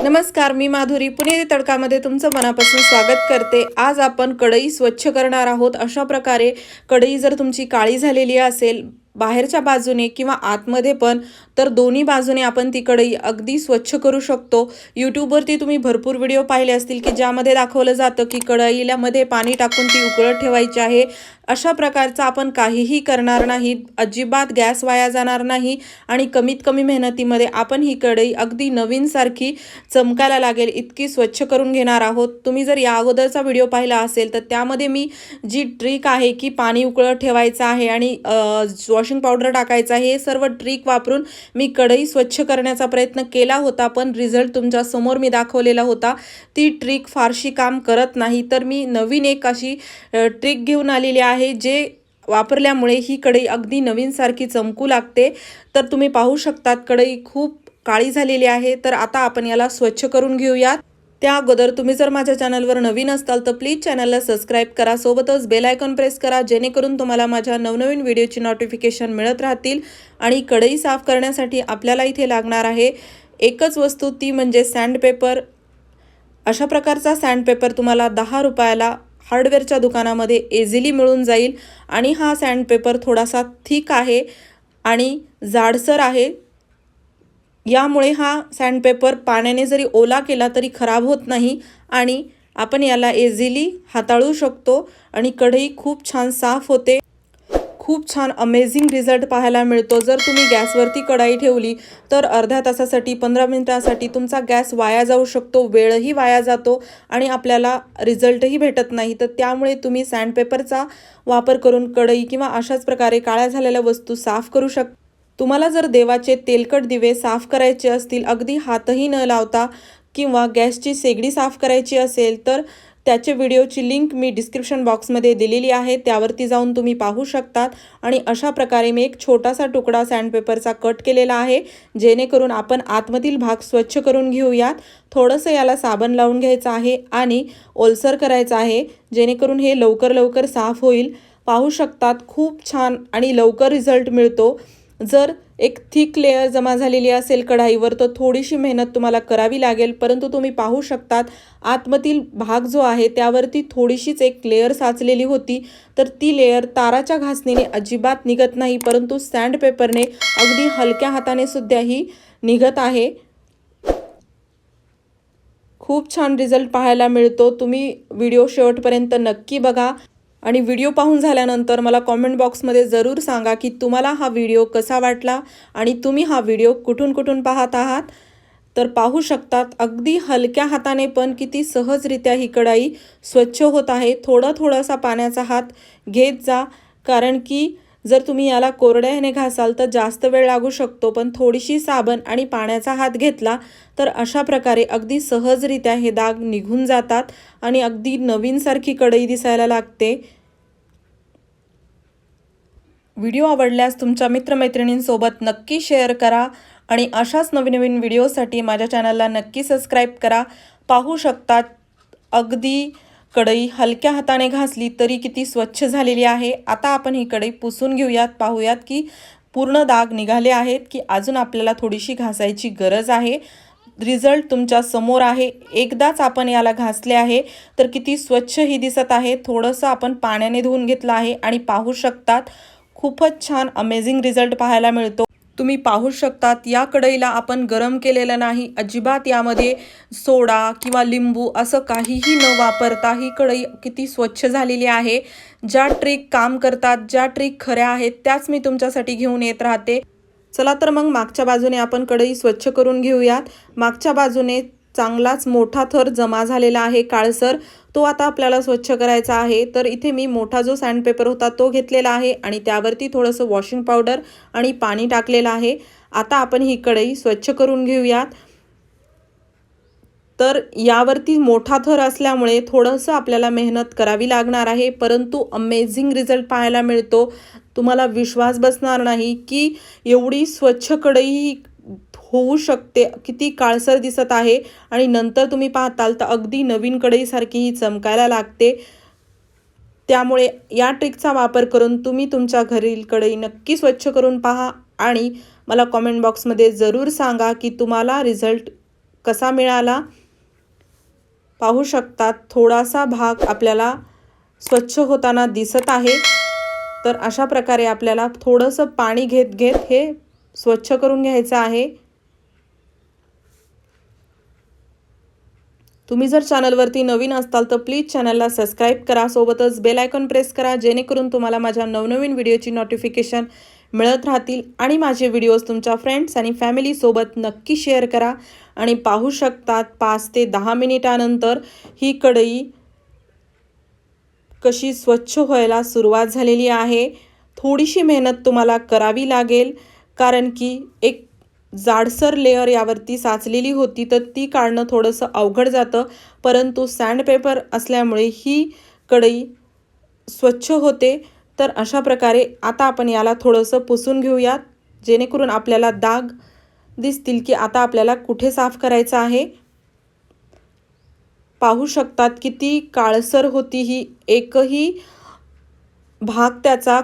नमस्कार मी माधुरी. पुणे तडकामध्ये तुमचं मनापासून स्वागत करते. आज आपण कढई स्वच्छ करणार आहोत. अशा प्रकारे कढई जर तुमची काळी झालेली असेल बाहेरच्या बाजूने किंवा आतमध्ये पण तर दोन्ही बाजूने आपण ती कढई अगदी स्वच्छ करू शकतो. यूट्यूबवरती तुम्ही भरपूर व्हिडिओ पाहिले असतील की ज्यामध्ये दाखवलं जातं की कढईला मध्ये पाणी टाकून ती उकळत ठेवायची आहे. अशा प्रकारचं आपण काहीही करणार नाही अजिबात गॅस वाया जाणार नाही आणि कमीत कमी मेहनतीमध्ये आपण ही कढई अगदी नवीनसारखी चमकायला लागेल इतकी स्वच्छ करून घेणार आहोत. तुम्ही जर या अगोदरचा व्हिडिओ पाहिला असेल तर त्यामध्ये मी जी ट्रिक आहे की पाणी उकळत ठेवायचं आहे आणि वॉशिंग पावडर टाकायचं आहे हे सर्व ट्रिक वापरून मी कढई स्वच्छ करण्याचा प्रयत्न केला होता पण रिझल्ट तुमच्यासमोर मी दाखवलेला होता. ती ट्रिक फारशी काम करत नाही. तर मी नवीन एक अशी ट्रिक घेऊन आलेली आहे जे वापरल्यामुळे ही कढई अगदी नवीनसारखी चमकू लागते. तर तुम्ही पाहू शकतात कढई खूप काळी झालेली आहे. तर आता आपण याला स्वच्छ करून घेऊयात. त्या अगोदर तुम्ही जर माझ्या चॅनलवर नवीन असाल तर प्लीज चॅनलला सबस्क्राईब करा. सोबतच बेल आयकॉन प्रेस करा जेणेकरून तुम्हाला माझ्या नवनवीन व्हिडिओची नोटिफिकेशन मिळत राहतील आणि कढई साफ करण्यासाठी आपल्याला इथे लागणार आहे एकच वस्तू ती म्हणजे सँडपेपर अशा प्रकारचा सँडपेपर तुम्हाला दहा रुपयाला हार्डवेअरच्या दुकानामध्ये इझिली मिळून जाईल. आणि हा सँडपेपर थोडासा थिक आहे आणि जाडसर आहे. यामुळे हा सँडपेपर पाण्याने जरी ओला केला तरी खराब होत नाही आणि आपण याला इझिली हाताळू शकतो आणि कढई खूप छान साफ होते. खूप छान अमेझिंग रिझल्ट पाहायला मिळतो. जर तुम्ही गॅसवरती कढाई ठेवली तर अर्ध्या तासासाठी पंधरा मिनिटासाठी तुमचा गॅस वाया जाऊ शकतो वेळही वाया जातो आणि आपल्याला रिझल्टही भेटत नाही. तर त्यामुळे तुम्ही सँडपेपरचा वापर करून कढई किंवा अशाच प्रकारे काळ्या झालेल्या वस्तू साफ करू शक तुम्हाला जर देवाचे तेलकट दिवे साफ करायचे असतील अगदी हातही न लावता किंवा गॅसची शेगडी साफ करायची असेल तर त्याचे व्हिडिओची लिंक मी डिस्क्रिप्शन बॉक्समध्ये दिलेली आहे त्यावरती जाऊन तुम्ही पाहू शकतात. आणि अशा प्रकारे मी एक छोटासा तुकडा सँडपेपरचा कट केलेला आहे जेणेकरून आपण आतमधील भाग स्वच्छ करून घेऊयात. थोडंसं याला साबण लावून घ्यायचं आहे आणि ओलसर करायचं आहे जेणेकरून हे लवकर लवकर साफ होईल. पाहू शकतात खूप छान आणि लवकर रिझल्ट मिळतो. जर एक थिक लेअर जमा झालेली असेल कढाईवर तर थोडीशी मेहनत तुम्हाला करावी लागेल. परंतु तुम्ही पाहू शकतात आतमधील भाग जो आहे त्यावरती थोडीशीच एक लेअर साचलेली होती. तर ती लेअर ताराच्या घासणीने अजिबात निघत नाही परंतु सँडपेपरने अगदी हलक्या हाताने सुद्धा ही निघत आहे. खूप छान रिझल्ट पाहायला मिळतो. तुम्ही व्हिडिओ शेवटपर्यंत नक्की बघा. आणि व्हिडिओ पाहून झाल्यानंतर मला कॉमेंट बॉक्समध्ये जरूर सांगा की तुम्हाला हा व्हिडिओ कसा वाटला आणि तुम्ही हा व्हिडिओ कुठून कुठून पाहत आहात. तर पाहू शकतात अगदी हलक्या हाताने पण किती सहजरित्या ही कढाई स्वच्छ होत आहे. थोडा थोडासा पाण्याचा हात घेत जा कारण की जर तुम्ही याला कोरड्याने घासाल तर जास्त वेळ लागू शकतो पण थोडीशी साबण आणि पाण्याचा हात घेतला तर अशा प्रकारे अगदी सहजरित्या हे दाग निघून जातात आणि अगदी नवीनसारखी कढई दिसायला लागते. व्हिडिओ आवडल्यास तुमच्या मित्रमैत्रिणींसोबत नक्की शेअर करा आणि अशाच नवीन नवीन व्हिडिओसाठी माझ्या चॅनलला नक्की सबस्क्राईब करा. पाहू शकतात अगदी कढई हलक्या हाताने घासली तरी किती स्वच्छ झालेली आहे. आता आपण ही कढई पुसून घेऊयात. पाहूयात की पूर्ण दाग निघाले आहेत की अजून आपल्याला थोडीशी घासायची गरज आहे. रिझल्ट तुमच्यासमोर आहे. एकदाच आपण याला घासले आहे तर किती स्वच्छ ही दिसत आहे. थोडंसं आपण पाण्याने धुवून घेतलं आहे आणि पाहू शकतात. खूपच छान अमेझिंग रिझल्ट पाहायला मिळतो. तुम्ही पाहू शकतात या कढईला आपण गरम केलेलं नाही. अजिबात यामध्ये सोडा किंवा लिंबू असं काहीही न वापरता ही कढई किती स्वच्छ झालेली आहे. ज्या ट्रिक काम करतात ज्या ट्रिक खऱ्या आहेत त्याच मी तुमच्यासाठी घेऊन येत राहते. चला तर मग मागच्या बाजूने आपण कढई स्वच्छ करून घेऊयात. मागच्या बाजूने चांगलाच मोठा थर जमा झालेला आहे काळसर. तो आता आपल्याला स्वच्छ करायचा आहे. तर इथे मी मोठा जो सँडपेपर होता तो घेतलेला आहे आणि त्यावरती थोडंसं वॉशिंग पावडर आणि पाणी टाकलेलं आहे. आता आपण ही कढई स्वच्छ करून घेऊयात. तर यावरती मोठा थर असल्यामुळे थोडंसं आपल्याला मेहनत करावी लागणार आहे. परंतु अमेझिंग रिझल्ट पाहायला मिळतो. तुम्हाला विश्वास बसणार नाही की एवढी स्वच्छ कढई होऊ शकते. किती काळसर दिसत आहे आणि नंतर तुम्ही पाहताल तर अगदी नवीन कढईसारखी ही चमकायला लागते. त्यामुळे या ट्रिकचा वापर करून तुम्ही तुमच्या घरील कढई नक्की स्वच्छ करून पहा आणि मला कॉमेंट बॉक्समध्ये जरूर सांगा की तुम्हाला रिझल्ट कसा मिळाला. पाहू शकतात थोडासा भाग आपल्याला स्वच्छ होताना दिसत आहे. तर अशा प्रकारे आपल्याला थोडंसं पाणी घेत घेत हे स्वच्छ करून घ्यायचं आहे. तुम्ही जर चॅनलवरती नवीन असताल तर प्लीज चॅनलला सबस्क्राईब करा. सोबतच बेल आयकॉन प्रेस करा जेणेकरून तुम्हाला माझ्या नवनवीन व्हिडिओची नोटिफिकेशन मिळत राहतील आणि माझे व्हिडिओज तुमच्या फ्रेंड्स आणि फॅमिलीसोबत नक्की शेअर करा. आणि पाहू शकतात पाच ते दहा मिनिटानंतर ही कढई कशी स्वच्छ व्हायला सुरुवात झालेली आहे. थोडीशी मेहनत तुम्हाला करावी लागेल कारण की एक जाडसर लेअर यावरती साचलेली होती तर ती काढणं थोडंसं अवघड जातं. परंतु सँडपेपर असल्यामुळे ही कढई स्वच्छ होते. तर अशा प्रकारे आता आपण याला थोडंसं पुसून घेऊयात. जेणेकरून आपल्याला दाग दिसतील की आता आपल्याला कुठे साफ करायचं आहे. पाहू शकतात किती काळसर होती. ही एकही भाग त्याचा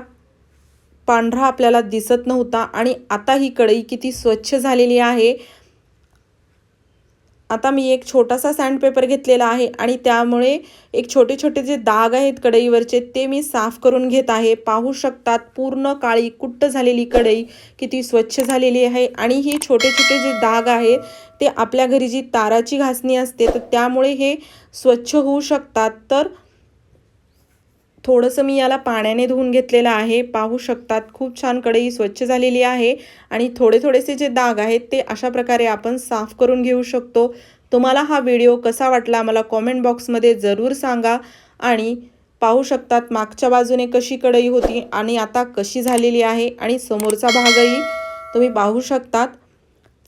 पांढरा आपल्याला दिसत नव्हता आणि आता ही कढई किती स्वच्छ झालेली आहे. आता मी एक छोटासा सँडपेपर घेतलेला आहे आणि त्यामुळे एक छोटे छोटे जे दाग आहेत कढईवरचे ते मी साफ करून घेत आहे. पाहू शकतात पूर्ण काळी कुट्ट झालेली कढई किती स्वच्छ झालेली आहे आणि ही छोटे छोटे जे दाग आहे ते आपल्या घरी जी ताराची घासणी असते तर त्यामुळे हे स्वच्छ होऊ शकतात. तर थोडंसं मी याला पाण्याने धुवून घेतलेलं आहे. पाहू शकतात खूप छान कढई स्वच्छ झालेली आहे आणि थोडे थोडेसे जे दाग आहेत ते अशा प्रकारे आपण साफ करून घेऊ शकतो. तुम्हाला हा व्हिडिओ कसा वाटला मला कॉमेंट बॉक्समध्ये जरूर सांगा आणि पाहू शकतात मागच्या बाजूने कशी कढई होती आणि आता कशी झालेली आहे आणि समोरचा भागही तुम्ही पाहू शकतात.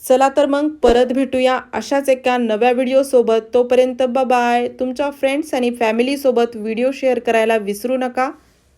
चला तर मग परत भेटूया अशाच एका नव्या व्हिडिओसोबत तोपर्यंत बाय तुमच्या फ्रेंड्स आणि फॅमिलीसोबत व्हिडिओ शेअर करायला विसरू नका.